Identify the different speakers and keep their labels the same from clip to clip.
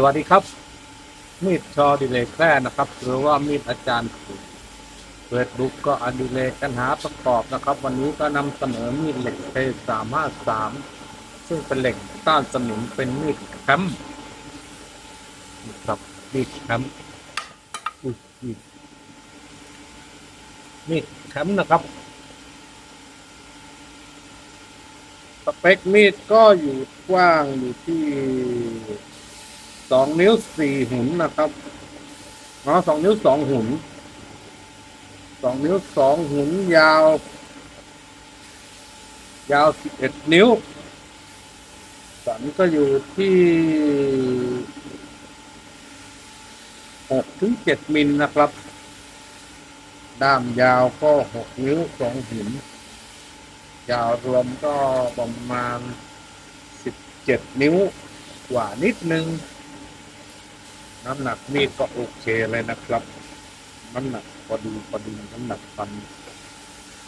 Speaker 1: สวัสดีครับ มีดชอดิเลกแคร่นะครับ หรือว่ามีดอาจารย์เฟซบุ๊กก็อดิเลกกันหาประกอบนะครับ วันนี้ก็นำเสนอมีดเหล็กเทสามห้าสามซึ่งเป็นเหล็กต้านสนิมเป็นมีดแคมป์ครับมีดแคมป์อุ้ยมีดมีดแคมป์นะครับสเปคมีดก็อยู่กว้างอยู่ที่ สองนิ้วสี่หุนนะครับอ๋อสองนิ้วสองหุนสองนิ้วสองหุนยาว ยาวสิบเอ็ดนิ้ว สันก็อยู่ที่หกถึงเจ็ดมิลนะครับ ด้ามยาวก็หกนิ้วสองหุนยาวรวมก็ประมาณสิบเจ็ดนิ้วกว่านิดนึง น้ำหนักมีดก็โอเคเลยนะครับ น้ำหนักพอดีพอดีน้ำหนักฟัน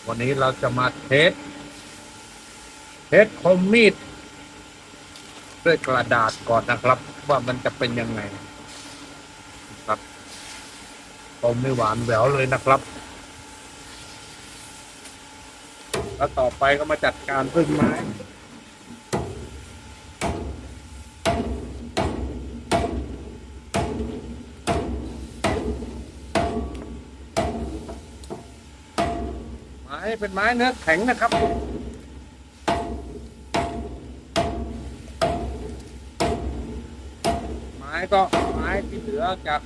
Speaker 1: วันนี้เราจะมาเทสเทสคมมีดด้วยกระดาษก่อนนะครับ ว่ามันจะเป็นยังไงครับคมไม่หวานแหววเลยนะครับ แล้วต่อไปก็มาจัดการพึ่งไม้ ไม้เป็นไม้เนื้อแข็งนะครับไม้ก็ไม้ที่เหลือจาก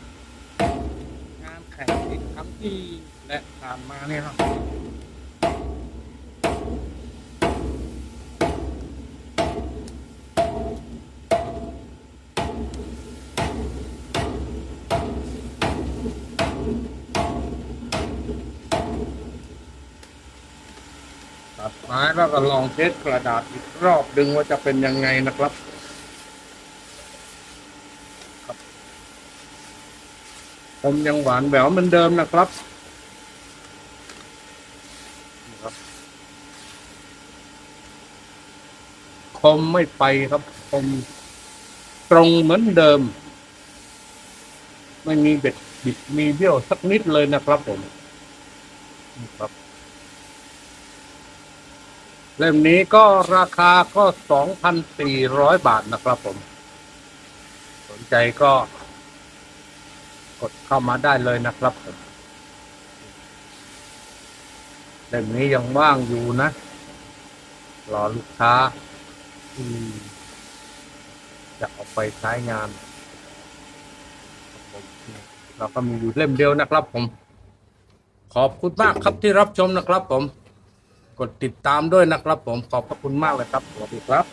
Speaker 1: งานแข่งที่ครั้งที่และผ่านมาเนี่ยครับ ตัดไม้แล้วก็ลองเทสกระดาษอีกรอบดึงว่าจะเป็นยังไงนะครับครับผมยังหวานแหววเหมือนเดิมนะครับคมไม่ไปครับคมตรงเหมือนเดิม ไม่มีเบ็ดบิดมีเบี้ยวสักนิดเลยนะครับผมครับ เล่มนี้ก็ราคาก็สองพันสี่ร้อยบาทนะครับผม สนใจก็ กดเข้ามาได้เลยนะครับผมเล่มนี้ยังว่างอยู่นะ รอลูกค้าที่จะเอาไปใช้งาน เราก็มีอยู่เล่มเดียวนะครับผม ขอบคุณมากครับที่รับชมนะครับผม กดติดตามด้วยนะครับผมขอบพระคุณมากเลยครับสวัสดีครับ